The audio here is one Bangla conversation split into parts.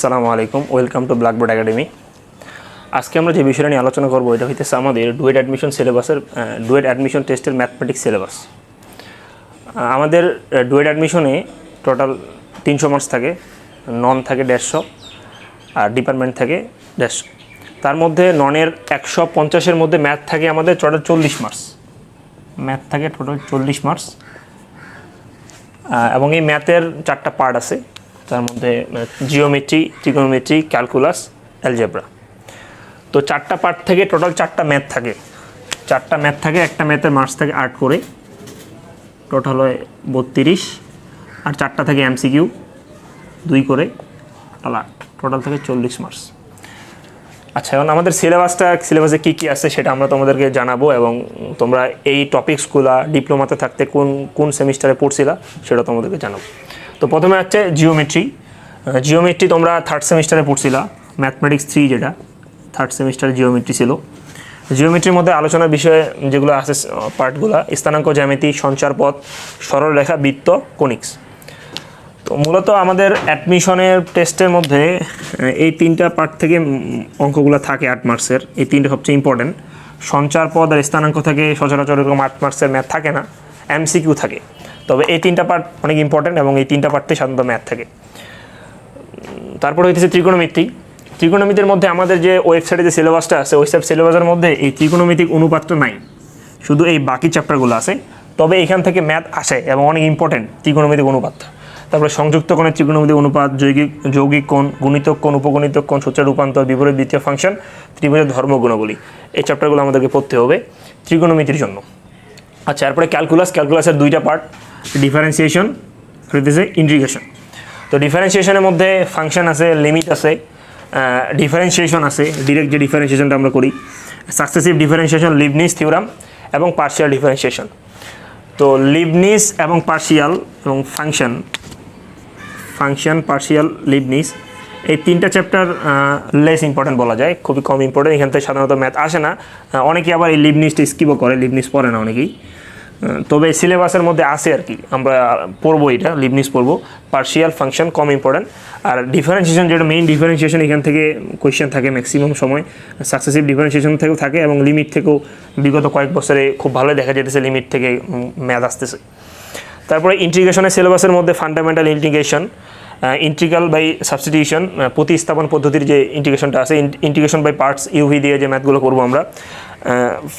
আসসালামু আলাইকুম, ওয়েলকাম টু ব্ল্যাকবোর্ড একাডেমি আজকে আমরা যে বিষয়টা নিয়ে আলোচনা করব, এটা হইতেছে আমাদের ডুয়েট অ্যাডমিশন সিলেবাসের ডুয়েট অ্যাডমিশন টেস্টের ম্যাথমেটিক্স সিলেবাস আমাদের ডুয়েট অ্যাডমিশনে টোটাল তিনশো মার্কস থাকে নন থাকে দেড়শো, আর ডিপার্টমেন্ট থাকে দেড়শো। তার মধ্যে ননের একশো পঞ্চাশের মধ্যে ম্যাথ থাকে আমাদের টোটাল চল্লিশ মার্কস ম্যাথ থাকে টোটাল চল্লিশ মার্কস এবং এই ম্যাথের চারটা পার্ট আছে। তার মধ্যে জিওমেট্রি ট্রিগোনোমেট্রি ক্যালকুলাস অ্যালজেব্রা তো চারটা পার্ট থেকে টোটাল চারটা ম্যাথ থাকে। চারটা ম্যাথ থাকে, একটা ম্যাথের মার্কস থাকে আট করে। টোটাল হয় বত্রিশ। আর চারটা থেকে এমসিকিউ দুই করে। টোটাল আট। টোটাল থাকে চল্লিশ মার্কস আচ্ছা এখন আমাদের সিলেবাসটা সিলেবাসে কী কী আছে সেটা আমরা তোমাদেরকে জানাব এবং তোমরা এই টপিকসগুলো ডিপ্লোমাতে থাকতে কোন কোন সেমিস্টারে পড়ছিলা সেটা তোমাদেরকে জানাব। তো প্রথমে হচ্ছে জিওমেট্রি জিওমেট্রি তোমরা থার্ড সেমিস্টারে পড়ছিলা ম্যাথমেটিক্স থ্রি যেটা থার্ড সেমিস্টারে জিওমেট্রি ছিল। জিওমেট্রির মধ্যে আলোচনার বিষয়ে যেগুলো আছে পার্টগুলো স্থানাঙ্ক, জ্যামিতি সঞ্চারপথ সরলরেখা বৃত্ত, কোনিক্স। তো মূলত আমাদের অ্যাডমিশনের টেস্টের মধ্যে এই তিনটা পার্ট থেকে অঙ্কগুলো থাকে আট মার্কসের এই তিনটা সবচেয়ে ইম্পর্টেন্ট সঞ্চার পদ আর স্থানাঙ্ক থেকে সচরাচর এরকম আট মার্কসের ম্যাথ থাকে না। এমসিকিউ থাকে। তবে এই তিনটা পার্ট অনেক ইম্পর্টেন্ট এবং এই তিনটা পার্টে সাধারণত ম্যাথ থাকে। তারপরে হইতেছে ত্রিকোণমিতি। ত্রিকোণমিতির মধ্যে আমাদের যে ওয়েবসাইটে যে সিলেবাসটা আছে ওয়েবসাইট সিলেবাসের মধ্যে এই ত্রিকোণমিতিক অনুপাতটা নাই। শুধু এই বাকি চ্যাপ্টারগুলো আছে। তবে এখান থেকে ম্যাথ আসে এবং অনেক ইম্পর্টেন্ট ত্রিকোণমিতিক অনুপাত। তারপরে সংযুক্ত কোণের ত্রিকোণমিতিক অনুপাত যৌগিক যৌগিক কোণ গুণিতক কোণ উপগণিতক কোণ, সূত্রের রূপান্তর, বিপরীত দ্বিতীয় ফাংশন ত্রিভুজের ধর্ম গুণাবলী এই চ্যাপ্টারগুলো আমাদেরকে পড়তে হবে ত্রিকোণমিতির জন্য। আচ্ছা এরপরে ক্যালকুলাস ক্যালকুলাসের দুইটা পার্ট ডিফারেন্সিয়েশন হইতেছে ইন্টিগ্রেশন তো ডিফারেন্সিয়েশনের মধ্যে ফাংশন আছে লিমিট আছে ডিফারেন্সিয়েশন আছে ডিরেক্ট যে ডিফারেন্সিয়েশনটা আমরা করি সাকসেসিভ ডিফারেন্সিয়েশন লিবনিস থিওরাম এবং পার্শিয়াল ডিফারেন্সিয়েশন তো লিবনিস এবং পার্শিয়াল এবং ফাংশন ফাংশন পার্শিয়াল লিবনিস এই তিনটা চ্যাপ্টার লেস ইম্পর্টেন্ট বলা যায়, খুবই কম ইম্পর্টেন্ট এখান থেকে সাধারণত ম্যাথ আসে না। অনেকে আবার এই লিবনিসটা স্কিপও করে লিবনিস পড়ে না অনেকেই। তবে সিলেবাসের মধ্যে আছে আর কি, আমরা পড়ব এটা লিবনিস পড়ব। পার্সিয়াল ফাংশন কম ইম্পর্টেন্ট আর ডিফারেন্সিয়েশন যেটা মেইন ডিফারেন্সিয়েশন এখান থেকে কোয়েশ্চেন থাকে ম্যাক্সিমাম সময়। সাকসেসিভ ডিফারেন্সিয়েশন থেকেও থাকে এবং লিমিট থেকেও বিগত কয়েক বছরে খুব ভালোই দেখা যেতেছে লিমিট থেকে ম্যাথ আসতেছে। তারপরে ইন্টিগ্রেশনের সিলেবাসের মধ্যে fundamental integration integral by substitution প্রতিস্থাপন পদ্ধতির যে ইন্টিগ্রেশনটা আছে ইন্টিগ্রেশন বাই পার্টস ইউভি দিয়ে যে ম্যাথগুলো করব আমরা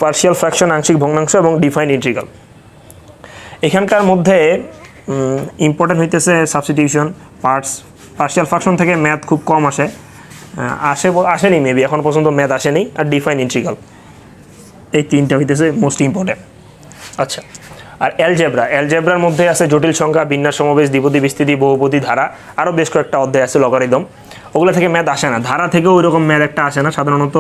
পার্শিয়াল ফ্র্যাকশন আংশিক ভগ্নাংশ এবং ডিফাইন ইন্টিগ্রাল এখানকার মধ্যে ইম্পর্টেন্ট হইতেছে সাবস্টিটিউশন পার্টস পার্শিয়াল ফ্র্যাকশন থেকে ম্যাথ খুব কম আসে আসে আসেনি মেবি এখন পর্যন্ত ম্যাথ আসেনি, আর ডিফাইন ইন্টিগ্রাল এই তিনটা হইতেছে মোস্ট ইম্পর্টেন্ট আচ্ছা। আর অ্যালজেব্রা অ্যালজেব্রার মধ্যে আছে জটিল সংখ্যা, বিন্যাস, সমাবেশ, দ্বিপদী, বিস্তৃতি, বহুপদী, ধারা। আরও বেশ কয়েকটা অধ্যায় আছে লগারিদম ওগুলো থেকে ম্যাথ আসে না। ধারা থেকেও ওই রকম ম্যাথ একটা আসে না। সাধারণত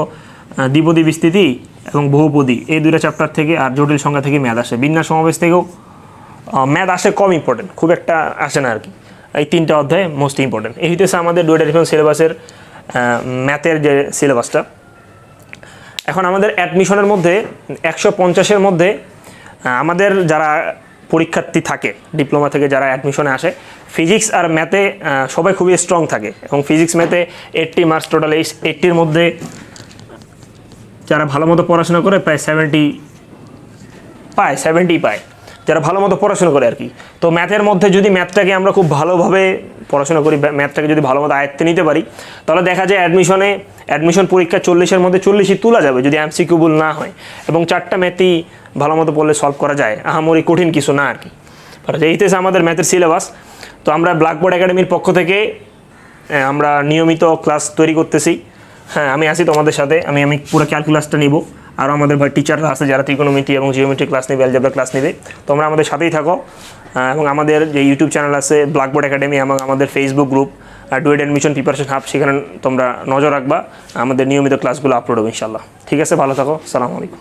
দ্বিপদী, বিস্তৃতি এবং বহুপদী, এই দুইটা চ্যাপ্টার থেকে আর জটিল সংখ্যা থেকে ম্যাথ আসে। বিন্যাস, সমাবেশ থেকেও ম্যাথ আসে কম ইম্পর্টেন্ট খুব একটা আসে না আর কি এই তিনটা অধ্যায় মোস্ট ইম্পর্টেন্ট এই হইতেছে আমাদের ডুয়েটা ডিফারেন্স সিলেবাসের ম্যাথের যে সিলেবাসটা এখন আমাদের অ্যাডমিশনের মধ্যে একশো পঞ্চাশের মধ্যে আমাদের যারা পরীক্ষার্থী থাকে, ডিপ্লোমা থেকে যারা অ্যাডমিশনে আসে ফিজিক্স আর ম্যাথে সবাই খুবই স্ট্রং থাকে এবং ফিজিক্স ম্যাথে এইট্টি মার্কস টোটাল এই এইট্টির মধ্যে যারা ভালো মতো পড়াশোনা করে প্রায় সেভেন্টি পায় সেভেন্টি পায়। যারা ভালো মতো পড়াশোনা করে আর কি। তো ম্যাথের মধ্যে যদি ম্যাথটাকে আমরা খুব ভালোভাবে পড়াশোনা করি ম্যাথটাকে যদি ভালো মতো আয়ত্তে নিতে পারি, তাহলে দেখা যায় অ্যাডমিশনে অ্যাডমিশন পরীক্ষা চল্লিশের মধ্যে চল্লিশই তোলা যাবে যদি এমসিকিউবল না হয়। এবং চারটা ম্যাথই ভালো মতো পড়লে সলভ করা যায়। আহামরি কঠিন কিছু না আর কি এইতেছে আমাদের ম্যাথের সিলেবাস তো আমরা ব্ল্যাকবোর্ড একাডেমির পক্ষ থেকে আমরা নিয়মিত ক্লাস তৈরি করতেছি। হ্যাঁ আমি আছি তোমাদের সাথে। আমি আমি পুরো ক্যালকুলাসটা নিব। আরও আমাদের ভাই টিচাররা আছে যারা ত্রিকোণমিতি এবং জিওমেট্রি ক্লাস নেবে অ্যালজেব্রা ক্লাস নেবে। তোমরা আমাদের সাথেই থাকো। এবং আমাদের যে ইউটিউব চ্যানেল আছে ব্ল্যাকবোর্ড একাডেমি এবং আমাদের Facebook group DUET admission preparation hub সেখানে তোমরা নজর রাখবা। আমাদের নিয়মিত ক্লাসগুলো আপলোড হবে ইনশাল্লাহ ঠিক আছে, ভালো থাকো। সালামু আলাইকুম।